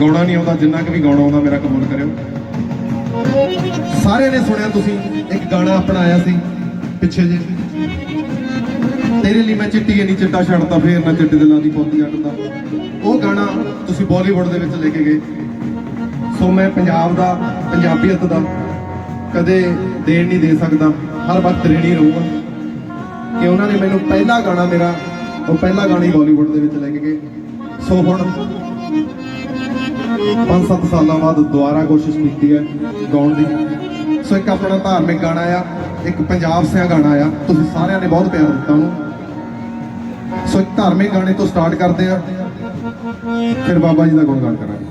ਗਾਉਣਾ ਨਹੀਂ ਆਉਂਦਾ, ਜਿੰਨਾ ਕਿ ਵੀ ਗਾਉਣਾ ਆਉਂਦਾ, ਮੇਰਾ ਕਬੂਲ ਕਰਿਓ। ਸਾਰਿਆਂ ਨੇ ਸੁਣਿਆ ਤੁਸੀਂ, ਇੱਕ ਗਾਣਾ ਆਪਣਾ ਆਇਆ ਸੀ ਪਿੱਛੇ ਜੇ। ਤੇਰੇ ਲਈ ਮੈਂ ਚਿੱਟੀ ਨਹੀਂ ਚਿੱਟਾ ਛੱਡਦਾ ਫੇਰ ਨਾ ਚਿੱਟੇ ਦਿਲਾਂ ਦੀ ਪੋਤੀ ਜੱਟ ਉਹ ਗਾਣਾ ਤੁਸੀਂ ਬਾਲੀਵੁੱਡ ਦੇ ਵਿੱਚ ਲੈ ਕੇ ਗਏ। ਸੋ ਮੈਂ ਪੰਜਾਬ ਦਾ, ਪੰਜਾਬੀਅਤ ਦਾ ਕਦੇ ਦੇਣ ਨਹੀਂ ਦੇ ਸਕਦਾ, ਹਰ ਵਕਤ ਰੇਣੀ ਰਹੂਗਾ। ਕਿ ਉਹਨਾਂ ਨੇ ਮੈਨੂੰ ਪਹਿਲਾ ਗਾਣਾ ਮੇਰਾ, ਉਹ ਪਹਿਲਾ ਗਾਣਾ ਹੀ ਬਾਲੀਵੁੱਡ ਦੇ ਵਿੱਚ ਲੈ ਕੇ ਗਏ। ਸੋ ਹੁਣ 5-7 ਸਾਲਾਂ ਬਾਅਦ ਦੁਬਾਰਾ ਕੋਸ਼ਿਸ਼ ਕੀਤੀ ਹੈ ਗਾਉਣ ਦੀ। ਸੋ ਇੱਕ ਆਪਣਾ ਧਾਰਮਿਕ ਗਾਣਾ ਆ, ਇੱਕ ਪੰਜਾਬ ਸਿਆ ਗਾਣਾ ਆ। ਤੁਸੀਂ ਸਾਰਿਆਂ ਨੇ ਬਹੁਤ ਪਿਆਰ ਦਿੱਤਾ ਉਹਨੂੰ। ਸੋ ਇੱਕ ਧਾਰਮਿਕ ਗਾਣੇ ਤੋਂ ਸਟਾਰਟ ਕਰਦੇ ਆ। ਫਿਰ ਬਾਬਾ ਜੀ ਦਾ ਗੁਣਗਾਨ ਕਰਾਂਗੇ।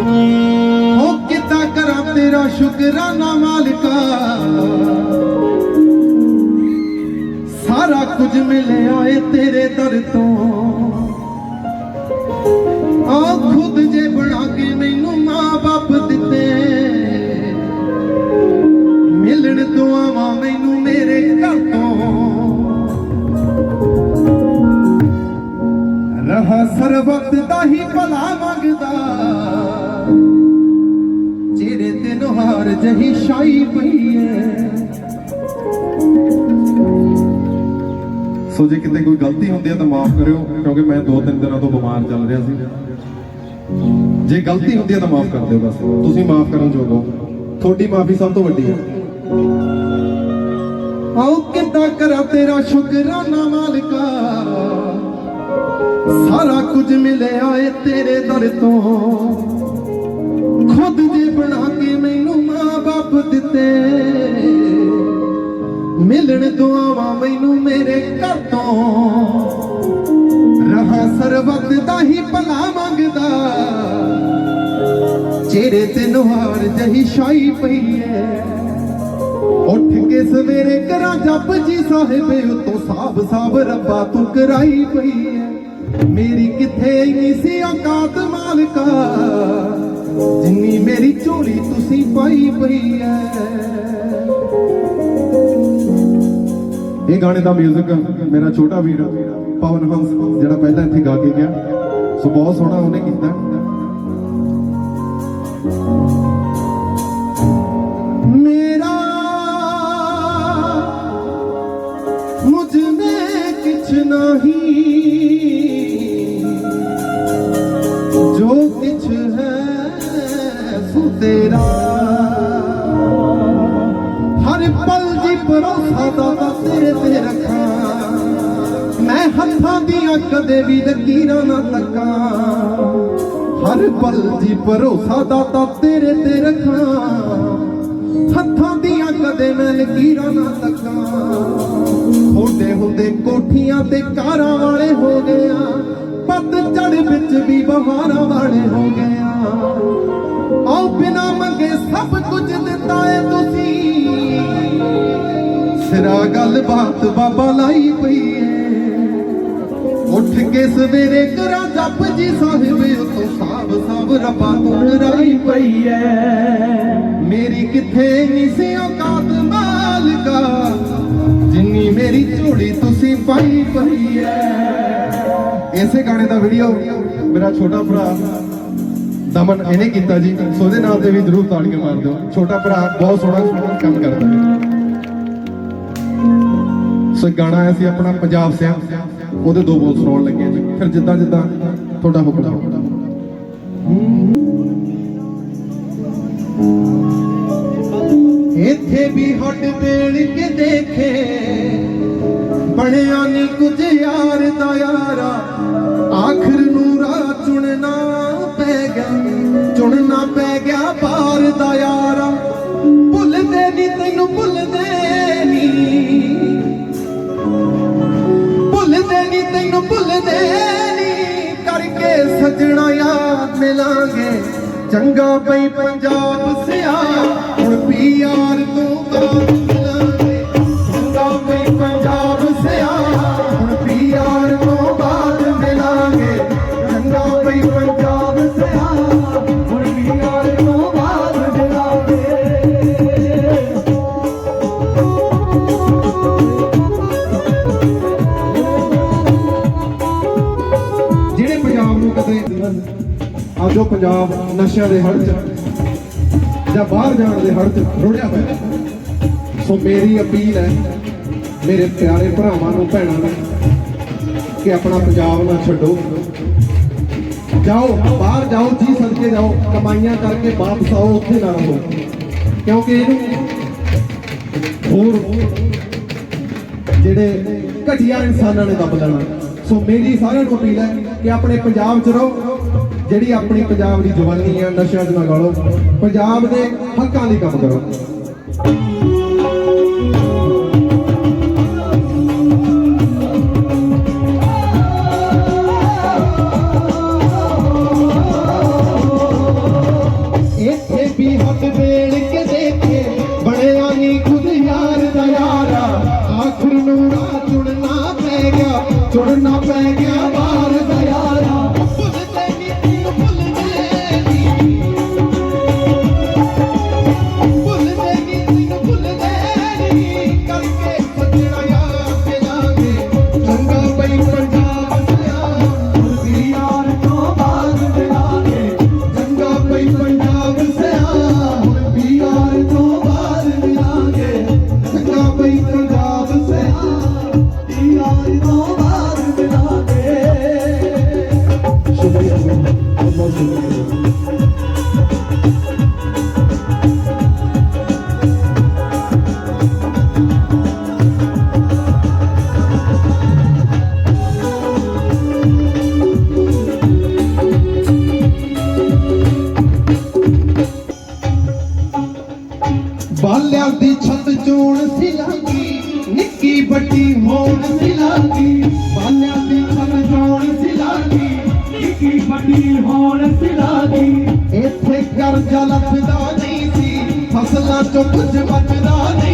ਹੋ ਸ਼ੁਕਰਾਨਾ ਮਾਲਕਾ। ਸਾਰਾ ਕੁਝ ਮਿਲਿਆ ਏ ਤੇਰੇ ਦਰ ਤੋਂ। ਆ ਖੁਦ ਜੇ ਬਣਾ ਕੇ ਮੈਨੂੰ ਮਾਂ-ਬਾਪ ਦਿੱਤੇ। ਮਿਲਣ ਦੁਆਵਾਂ ਮੈਨੂੰ ਮੇਰੇ ਘਰ ਤੋਂ। ਰਹਾ ਸਰਬਤ ਦਾ ਹੀ ਭਲਾ ਮੰਗਦਾ। ਜਹੀ ਸ਼ਾਈ ਪਈ ਐ ਸੋ ਜੇ ਕਿਤੇ ਕੋਈ ਗਲਤੀ ਹੁੰਦੀ ਹੈ ਤਾਂ ਮਾਫ ਕਰਿਓ ਕਿਉਂਕਿ ਮੈਂ ਦੋ ਤਿੰਨ ਦਿਨਾਂ ਤੋਂ ਬਿਮਾਰ ਚੱਲ ਰਿਹਾ ਸੀ। ਜੇ ਗਲਤੀ ਹੁੰਦੀ ਹੈ ਤਾਂ ਮਾਫ ਕਰ ਦਿਓ ਬਸ। ਤੁਸੀਂ ਮਾਫ ਕਰਨ ਯੋਗ ਹੋ। ਤੁਹਾਡੀ ਮਾਫੀ ਸਭ ਤੋਂ ਵੱਡੀ ਹੈ। ਆਓ ਕਿੱਦਾਂ ਕਰਾਂ ਤੇਰਾ ਸ਼ੁਕਰਾਨਾ ਮਾਲਕਾ? ਸਾਰਾ ਕੁਝ ਮਿਲਿਆ ਏ ਤੇਰੇ ਦਰ ਤੋਂ। ਖੁਦ ਜੇ ਬਣਾ ਕੇ ਮੈਨੂੰ ਮਾਂ-ਬਾਪ ਦਿੱਤੇ। ਮਿਲਣ ਦੁਆਵਾਂ ਮੈਨੂੰ ਮੇਰੇ ਘਰ ਤੋਂ। ਰਹਾ ਸਰਬਤ ਦਾ ਹੀ ਭਲਾ ਮੰਗਦਾ। ਚਿਹਰੇ ਤੇ ਨੁਹਾਰ ਜਹੀ ਛਾਈ ਪਈ ਐ। ਉੱਠ ਕੇ ਸਵੇਰੇ ਕਰਾਂ ਜਪ ਜੀ ਸਾਹਿਬੇ, ਉਤੋਂ ਸਾਬ ਸਾਬ ਰੱਬਾ ਤੂੰ ਕਰਾਈ ਪਈ ਐ। ਮੇਰੀ ਕਿੱਥੇ ਇੰਨੀ ਸੀ ਔਕਾਤ ਮਾਲਕਾ? ਜਿੰਨੀ ਮੇਰੀ ਝੋਲੀ ਤੁਸੀਂ ਪਾਈ ਪਈ ਐ। ਇਹ ਗਾਣੇ ਦਾ 뮤직 ਮੇਰਾ ਛੋਟਾ ਵੀਰ ਪਵਨ ਹੰਸ ਜਿਹੜਾ ਪਹਿਲਾਂ ਇੱਥੇ ਗਾ ਕੇ ਗਿਆ। ਸੋ ਬਹੁਤ ਸੋਹਣਾ ਉਹਨੇ ਕੀਤਾ। ਮੇਰਾ ਮੁਝ ਵਿੱਚ ਨਹੀਂ ਤੇਰਾ। ਹਰ ਪਲ ਜੀ ਭਰੋਸਾ ਦਾ ਤੇਰੇ ਤੇ ਰੱਖਾਂ। ਮੈਂ ਹੱਥਾਂ ਦੀਆਂ ਕਦੇ ਵੀ ਲਕੀਰਾਂ ਨਾ ਤੱਕਾਂ। ਹਰ ਪਲ ਜੀ ਭਰੋਸਾ ਦਾ ਤੇਰੇ ਤੇ ਰੱਖਾਂ। ਹੱਥਾਂ ਦੀਆਂ ਕਦੇ ਮੈਂ ਲਕੀਰਾਂ ਨਾ ਤੱਕਾਂ। ਹੁੰਦੇ ਹੁੰਦੇ ਕੋਠੀਆਂ ਤੇ ਕਾਰਾਂ ਵਾਲੇ ਹੋ ਗਿਆ ਪੱਤ ਚੜ ਵਿੱਚ ਵੀ ਬਹਾਰਾਂ ਵਾਲੇ ਹੋ ਗਿਆ ਆਓ ਬਿਨਾ ਮੰਗੇ ਸਭ ਕੁਝ ਦਿੱਤਾ ਏ ਤੁਸੀਂ। ਸਿਰਾ ਗੱਲ ਬਾਤ ਬਾਬਾ ਲਾਈ ਪਈ ਏ ਉੱਠ ਕੇ ਸਵੇਰੇ ਕਰਾਂ ਜਪ ਜੀ ਸਾਹਿਬੇ ਉਤੋਂ ਸਾਬ ਸਾਬ ਰੱਬਾ ਤੂੰ ਰਾਈ ਪਈ ਐ ਮੇਰੀ ਕਿੱਥੇ ਨਹੀਂ ਸੀ ਔਕਾਤ ਮਾਲਕਾ, ਜਿੰਨੀ ਮੇਰੀ ਝੋਲੀ ਤੁਸੀਂ ਪਾਈ ਪਈ ਐ ਇਸੇ ਗਾਣੇ ਦਾ ਵੀਡੀਓ ਮੇਰਾ ਛੋਟਾ ਭਰਾ ਦਮਨ ਇਹਨੇ ਕੀਤਾ ਜੀ ਸੋ ਉਹਦੇ ਨਾਲ ਤੇ ਵੀ ਜ਼ਰੂਰ ਤਾੜੀਆਂ ਮਾਰ ਦਿਓ। ਛੋਟਾ ਭਰਾ ਬਹੁਤ ਸੋਹਣਾ ਕੰਮ ਕਰਦਾ ਹੈ। ਸੋ ਗਾਣਾ ਆਇਆ ਸੀ ਆਪਣਾ, ਪੰਜਾਬ ਸਿਆ। ਉਹਦੇ ਦੋ ਬੋਲ ਸੁਣਾਉਣ ਲੱਗੇ ਜੀ। ਫਿਰ ਜਿੱਦਾਂ ਜਿੱਦਾਂ ਤੁਹਾਡਾ ਹੁਕਮ ਇੱਥੇ ਵੀ ਹੱਡ ਵੇਲ ਕੇ ਦੇਖੇ। ਬਣਿਆ ਨਹੀਂ ਕੁਝ ਯਾਰ ਦਾ ਯਾਰਾ। ਆਖਰ ਨੂੰ ਰਾਹ ਚੁਣਨਾ ਗਿਆ ਚੁਣਨਾ ਪੈ ਗਿਆ ਬਾਰ ਦਾ ਯਾਰਾ। ਭੁੱਲਦੇ ਨਹੀਂ ਤੈਨੂੰ ਭੁੱਲਦੇ ਨਹੀਂ ਭੁੱਲਦੇ ਨਹੀਂ ਤੈਨੂੰ ਭੁੱਲਦੇ ਨਹੀਂ ਕਰਕੇ ਸਜਣਾ ਯਾਦ ਮਿਲਾਂਗੇ। ਚੰਗਾ ਪਈ ਪੰਜਾਬ ਸਿਆ। ਹੁਣ ਵੀ ਜਾਣ ਦੇ ਹੜ ਚ। ਜਾਂ ਬਾਹਰ ਜਾਣ ਦੇ ਹੜ ਚ ਰੁੜਿਆ ਹੋਇਆ ਸੋ ਮੇਰੀ ਅਪੀਲ ਹੈ, ਮੇਰੇ ਪਿਆਰੇ ਭਰਾਵਾਂ ਨੂੰ, ਭੈਣਾਂ ਨੂੰ, ਕਿ ਆਪਣਾ ਪੰਜਾਬ ਨਾ ਛੱਡੋ। ਜਾਓ, ਬਾਹਰ ਜਾਓ, ਜੀ ਸਦਕੇ ਜਾਓ, ਕਮਾਈਆਂ ਕਰਕੇ ਵਾਪਸ ਆਓ, ਉੱਥੇ ਨਾ ਰਹੋ। ਕਿਉਂਕਿ ਇਹਨੂੰ ਹੋਰ ਜਿਹੜੇ ਘਟੀਆ ਇਨਸਾਨਾਂ ਨੇ ਦੱਬ ਲੈਣਾ। ਸੋ ਮੇਰੀ ਸਾਰਿਆਂ ਨੂੰ ਅਪੀਲ ਹੈ ਕਿ ਆਪਣੇ ਪੰਜਾਬ 'ਚ ਰਹੋ। ਜਿਹੜੀ ਆਪਣੀ ਪੰਜਾਬ ਦੀ ਜਵਾਨੀ ਆ, ਨਸ਼ਿਆਂ 'ਚ ਨਾ ਗਾਲੋ। ਪੰਜਾਬ ਦੇ ਹੱਕਾਂ ਲਈ ਕੰਮ ਕਰੋ। ਕੀ ਵੱਡੀ ਹੋਣ ਸਿਲਾ ਦੀ? ਇੱਥੇ ਕਰਜ਼ਾ ਲੱਭਦਾ ਨਹੀਂ ਸੀ, ਫਸਲਾਂ ਚੁੱਕ ਚ ਬਚਦਾ ਨਹੀਂ।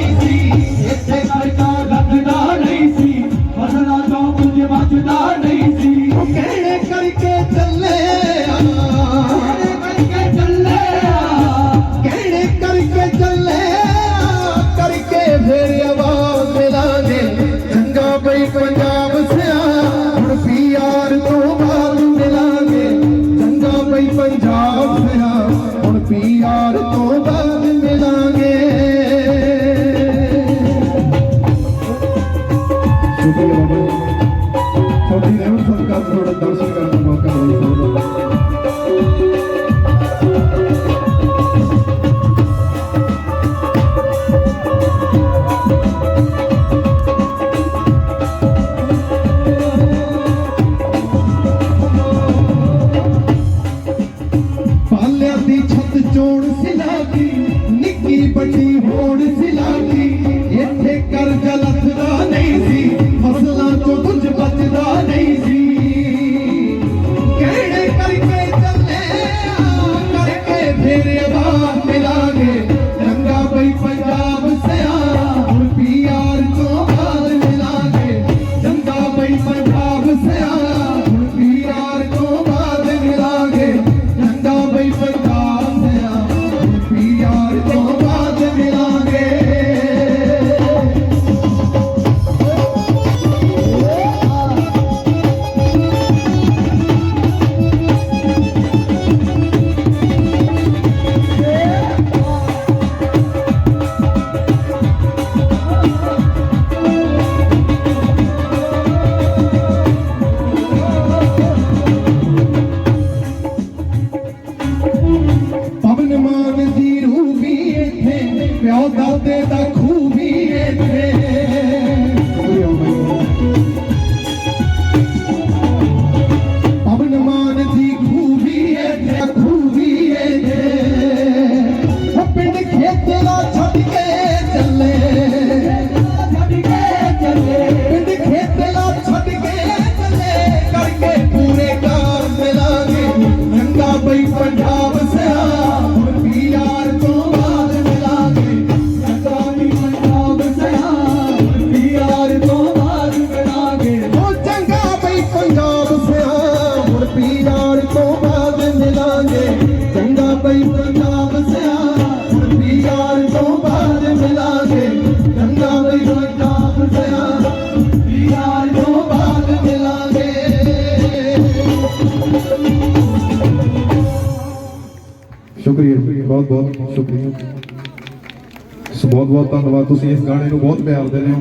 ਤੁਸੀਂ ਇਸ ਗਾਣੇ ਨੂੰ ਬਹੁਤ ਪਿਆਰ ਦਿੰਦੇ ਹੋ।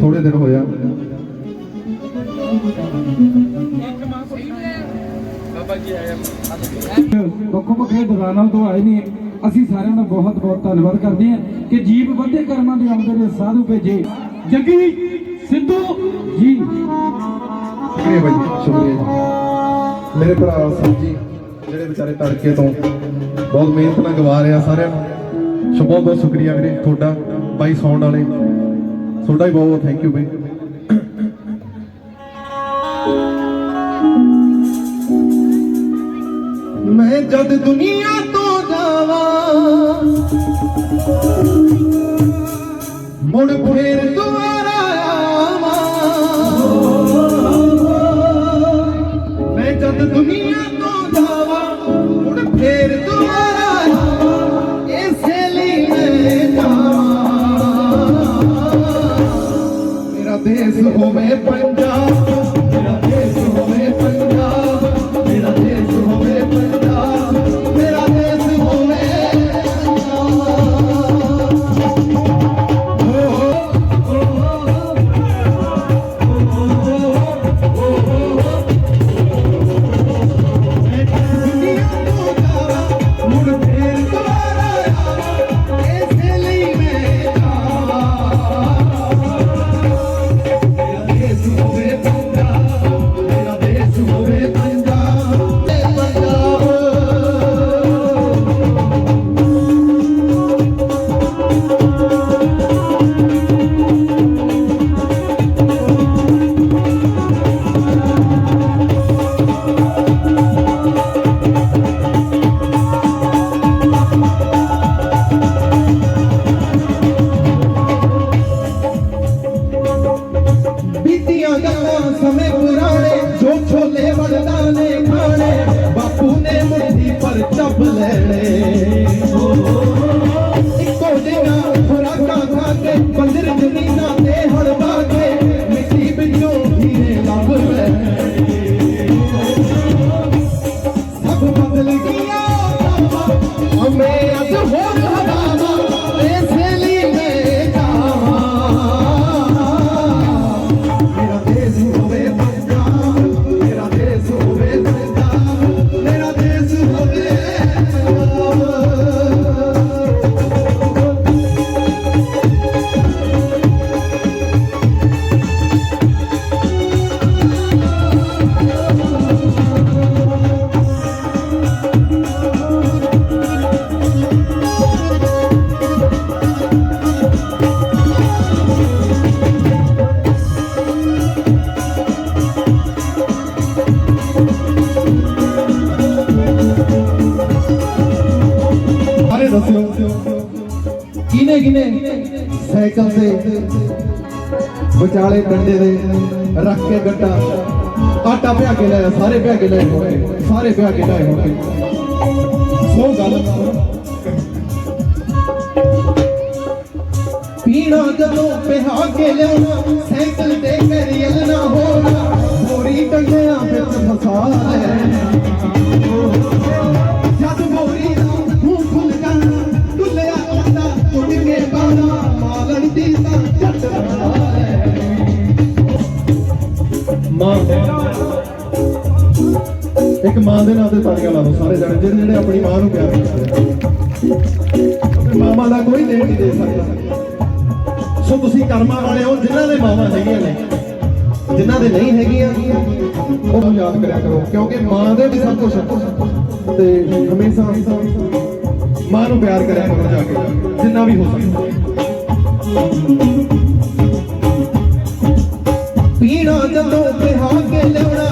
ਥੋੜੇ ਦਿਨ ਹੋਇਆ। ਵੱਖੋ ਵੱਖਰੇ ਦੁਕਾਨਾਂ ਤੋਂ ਆਏ ਨੇ। ਅਸੀਂ ਸਾਰਿਆਂ ਦਾ ਬਹੁਤ ਬਹੁਤ ਧੰਨਵਾਦ ਕਰਦੇ ਹਾਂ ਕਿ ਜੀਵ ਵੱਧੇ ਕਰਮਾਂ ਦੇ ਆਉਂਦੇ ਨੇ ਸਾਧੂ ਭੇਜੇ। ਜੱਗੀ ਸਿੱਧੂ ਜੀ। ਸ਼ੁਕਰੀਆ ਬਾਈ ਸ਼ੁਕਰੀਆ ਜੀ। ਮੇਰੇ ਭਰਾ ਸਾਹਿਬ ਜੀ ਜਿਹੜੇ ਵਿਚਾਰੇ ਤੜਕੇ ਤੋਂ ਬਹੁਤ ਮਿਹਨਤ ਨਾਲ ਗਵਾ ਰਹੇ ਸਾਰਿਆਂ ਨੂੰ। ਬਹੁਤ ਬਹੁਤ ਸ਼ੁਕਰੀਆ ਵੀਰੇ ਤੁਹਾਡਾ। ਬਾਈ ਸਾਊਂਡ ਵਾਲੇ। ਤੁਹਾਡਾ ਵੀ ਬਹੁਤ ਬਹੁਤ ਥੈਂਕ ਯੂ ਬਾਈ। ਮੈਂ ਜਦ ਦੁਨੀਆ ਤੋਂ ਜਾਵਾਂ, ਮੁੜ ਫੇਰ ਦੁਆਰਾ ਆਵਾਂ। ਮੈਂ ਜਦ ਦੁਨੀਆ ਮੇਰਾ ਦੇਸ਼ ਵਿਚਾਲੇ ਡੰਡੇ ਦੇ ਰੱਖ ਕੇ ਗੱਟਾ। ਆਟਾ ਪਿਆ ਕੇ ਲਿਆ ਸਾਰੇ ਪਿਆ ਕੇ ਲਿਆਏ ਹੋਣਗੇ ਸਾਰੇ ਪਿਆ ਕੇ ਲਿਆਏ ਹੋਣਗੇ ਸੋ ਗੱਲ। ਪੀਣਾ ਜਦੋਂ ਪਿਹਾ ਕੇ ਲਿਆਉਣਾ, ਸਾਈਕਲ ਤੇ ਕਰੀਅਲ ਨਾ ਹੋਣਾ, ਹੋਰੀ ਟੰਗਿਆਂ ਵਿੱਚ ਫਸਾ ਲੈਣਾ। ਇੱਕ ਮਾਂ ਦੇ ਨਾਂ ਤੇ ਤਾੜੀਆਂ ਲਾ ਲਓ ਸਾਰੇ ਜਣੇ, ਜਿਹੜੇ ਜਿਹੜੇ ਆਪਣੀ ਮਾਂ ਨੂੰ ਪਿਆਰ ਕਰਦੇ ਆਪਣੇ ਮਾਮਾ ਦਾ ਕੋਈ ਦੇਣ ਨਹੀਂ ਦੇ ਸਕਦਾ। ਸੋ ਤੁਸੀਂ ਕਰਮਾਂ ਵਾਲੇ ਹੋ, ਜਿਨ੍ਹਾਂ ਦੇ ਮਾਵਾਂ ਹੈਗੀਆਂ ਨੇ। ਜਿਨ੍ਹਾਂ ਦੇ ਨਹੀਂ ਹੈਗੀਆਂ, ਉਹਨੂੰ ਯਾਦ ਕਰਿਆ ਕਰੋ, ਕਿਉਂਕਿ ਮਾਂ ਦੇ ਵੀ ਸਭ ਕੁਝ ਤੇ ਹਮੇਸ਼ਾ ਮਾਂ ਨੂੰ ਪਿਆਰ ਕਰਿਆ ਕਰੋ ਜਾ ਕੇ, ਜਿੰਨਾ ਵੀ ਹੋ ਸਕਦਾ ਪੀਣਾ ਜਦੋਂ ਪਿਹਾ ਕੇ ਲਿਆਉਣਾ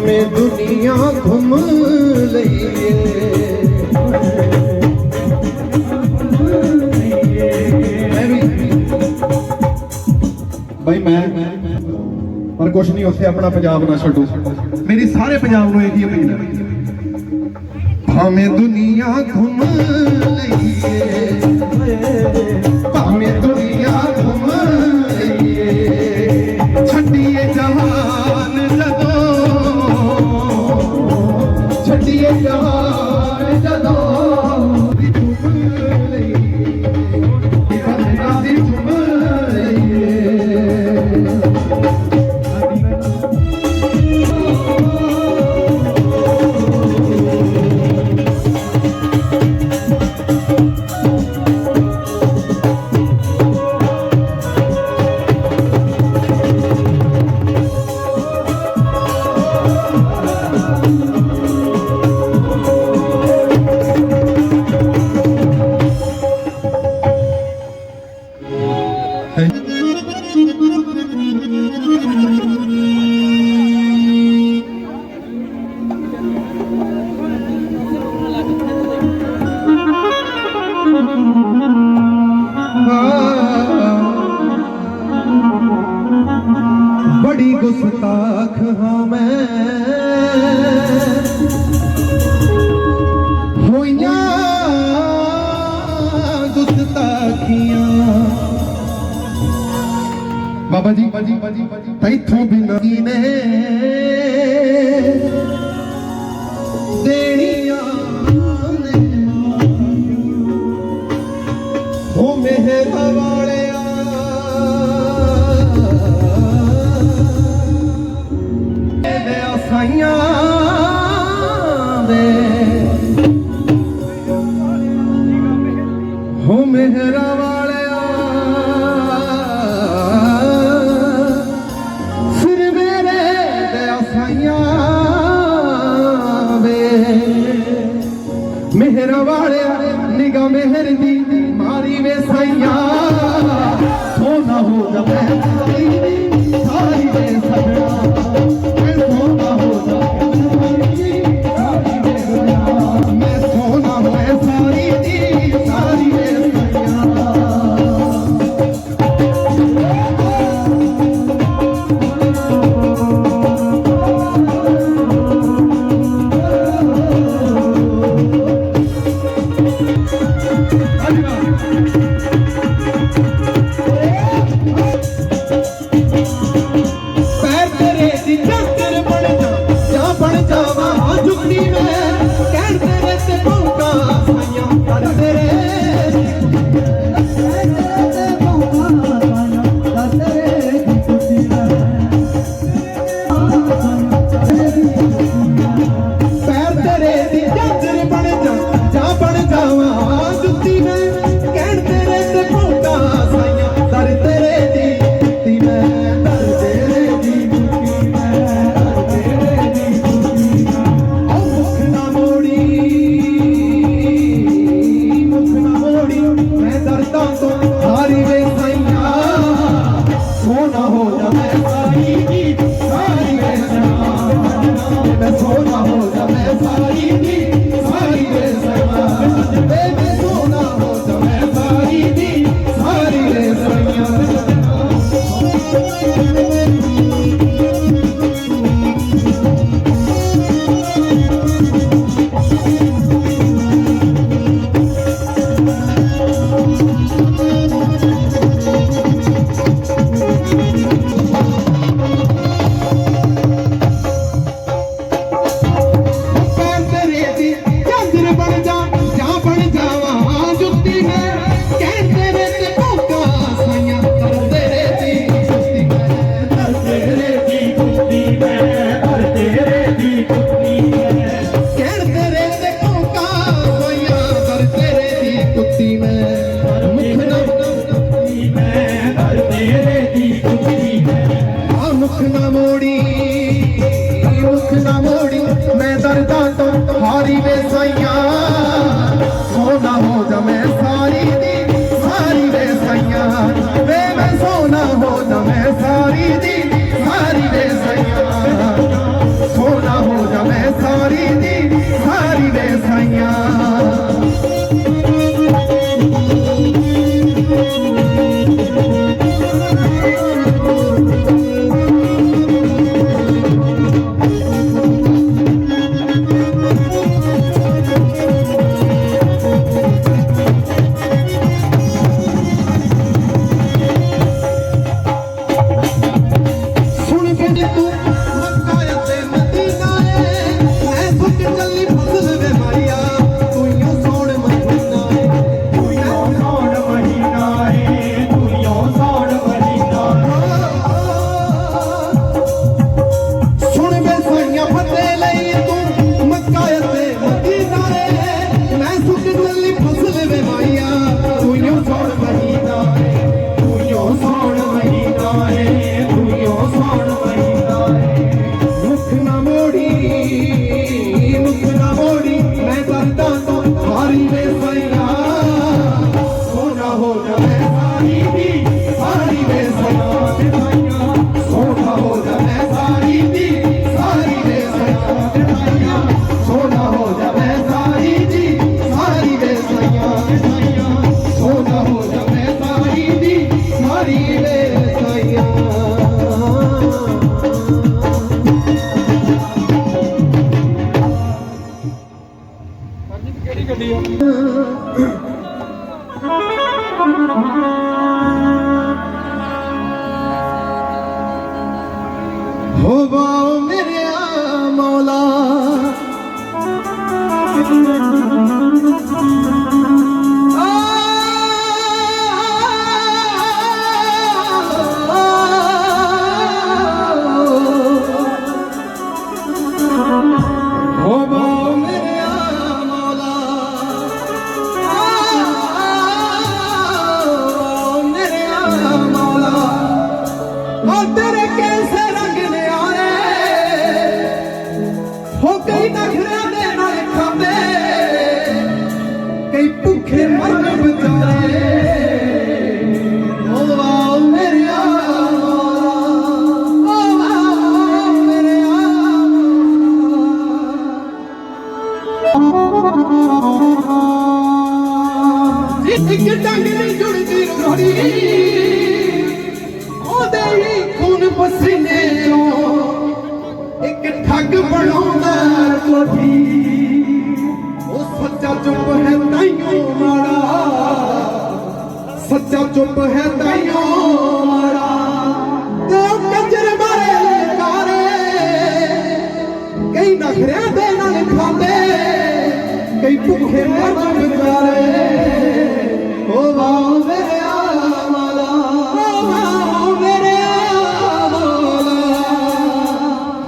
ਭਾਵੇਂ ਦੁਨੀਆ ਘੁੰਮ ਲਈਏ। ਬਈ ਮੈਂ ਪਰ ਕੁਛ ਨਹੀਂ, ਉੱਥੇ ਆਪਣਾ ਪੰਜਾਬ ਨਾ ਛੱਡੋ। ਮੇਰੀ ਸਾਰੇ ਪੰਜਾਬ ਨੂੰ ਇਹੀ ਅਪੀਲ ਹੈ। ਭਾਵੇਂ ਦੁਨੀਆ ਘੁੰਮ ਲਈਏ। ਭਾਵੇਂ ਦੁਨੀਆ ਘੁੰਮ ਲਈਏ। ਛੱਡੀਏ ਜਹਾਨ ਜਦ ਗੁਸਤਾਖ ਹਾਂ ਮੈਂ ਹੋਈਆਂ ਗੁਸਤਾਖੀਆਂ ਬਾਬਾ ਜੀ ਤੈਥੋਂ ਬਿਨਾਂ ਨੇ ਮਿਹਰ ਵਾਲਿਆ ਨਿਗਾ ਮਿਹਰ ਦੀ ਮਾਰੀ ਵੇ ਸਈਆ। ਸੋਨਾ ਹੋ ਜਾਵੇ ਸੱਚਾ ਚੁੱਪ ਹੈ ਤਾਈਓ ਮਾੜਾ ਤੇ ਉਹ ਕੰਜਰ ਮਾਰੇ ਕਾਰੇ ਕਈ ਨਖਰਿਆਂ ਦੇ ਨਾਲ ਖਾਂਦੇ ਕਈ ਭੁੱਖੇ ਮਰਨ ਵਿਚਾਰੇ ਓ ਵਾਹ ਮੇਰੇ ਆਮਲਾ ਓ ਵਾਹ ਮੇਰੇ ਆਮਲਾ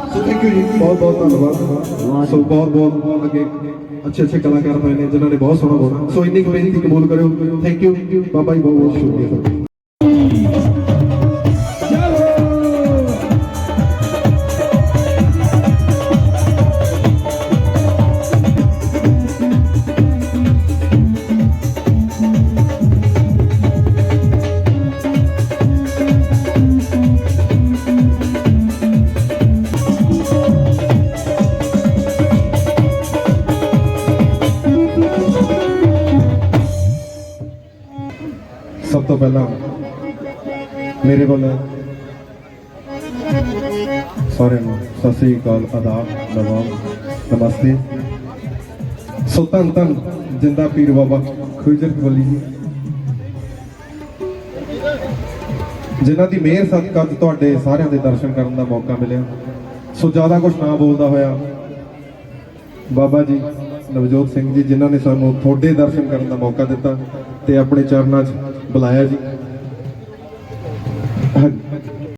ਸੋ ਥੈਂਕ ਯੂ ਜੀ ਬਹੁਤ ਬਹੁਤ ਧੰਨਵਾਦ ਸੋ ਬਹੁਤ ਬਹੁਤ ਅੱਗੇ ਅੱਛੇ ਅੱਛੇ ਕਲਾਕਾਰ ਪਏ ਨੇ ਜਿਨ੍ਹਾਂ ਨੇ ਬਹੁਤ ਸੋਹਣਾ ਬੋਲਿਆ। ਸੋ ਇੰਨੀ ਕੁ ਬੇਨਤੀ ਕਬੂਲ ਕਰਿਓ। ਥੈਂਕ ਯੂ ਬਾਬਾ ਜੀ ਬਹੁਤ ਬਹੁਤ ਸ਼ੁਕਰੀਆ ਪਹਿਲਾਂ ਮੇਰੇ ਵੱਲੋਂ ਸਾਰਿਆਂ ਨੂੰ ਸਤਿ ਸ੍ਰੀ ਅਕਾਲ, ਆਦਾਬ, ਨਵਾਬ, ਨਮਸਤੇ। ਸੋ ਧੰਨ ਧੰਨ ਜਿੰਦਾ ਪੀਰ ਬਾਬਾ ਖੁਜਰ ਕਵਲੀ ਜੀ। ਜਿਨ੍ਹਾਂ ਦੀ ਮਿਹਰ ਸਦਕਾ ਅੱਜ ਤੁਹਾਡੇ ਸਾਰਿਆਂ ਦੇ ਦਰਸ਼ਨ ਕਰਨ ਦਾ ਮੌਕਾ ਮਿਲਿਆ। ਸੋ ਜ਼ਿਆਦਾ ਕੁਝ ਨਾ ਬੋਲਦਾ ਹੋਇਆ ਬਾਬਾ ਜੀ, ਨਵਜੋਤ ਸਿੰਘ ਜੀ, ਜਿਨ੍ਹਾਂ ਨੇ ਸਾਨੂੰ ਤੁਹਾਡੇ ਦਰਸ਼ਨ ਕਰਨ ਦਾ ਮੌਕਾ ਦਿੱਤਾ ਤੇ ਆਪਣੇ ਚਰਨਾਂ 'ਚ ਬੁਲਾਇਆ ਜੀ। ਹਾਂ-